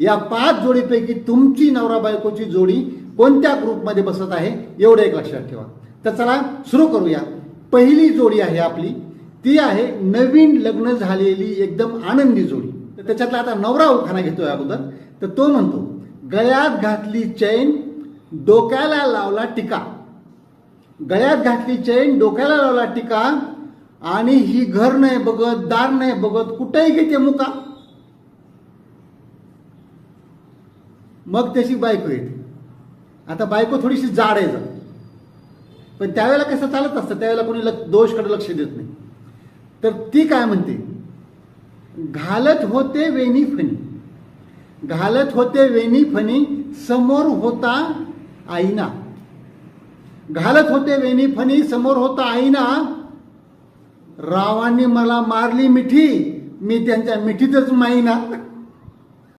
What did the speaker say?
या पाच जोडीपैकी तुमची नवरा बायकोची जोडी कोणत्या ग्रुपमध्ये बसत आहे एवढं एक लक्षात ठेवा. तर चला सुरू करूया. पहिली जोडी आहे आपली. ती आहे नवीन लग्न झालेली एकदम आनंदी जोडी. तर त्याच्यातला आता नवरा उखाणा घेतोय अगोदर. तर तो म्हणतो गळ्यात घातली चैन डोक्याला लावला टिका. गळ्यात घातली चैन डोक्याला लावला टिका आणि ही घर नाही बघत दार नाही बघत कुठेही घेते मुका. मग त्याची बायको येते. आता बायको थोडीशी जाड आहे जरा. पण त्यावेळेला कसं चालत असतं त्यावेळेला कोणी लक्ष दोषकडे लक्ष देत नाही. तर ती काय म्हणते? घालत होते वेणी फणी. घालत होते वेणी फणी समोर होता आईना. घालत होते वेणी फणी समोर होता आईना. रावांनी मला मारली मिठी मी त्यांच्या मिठीतच माईना.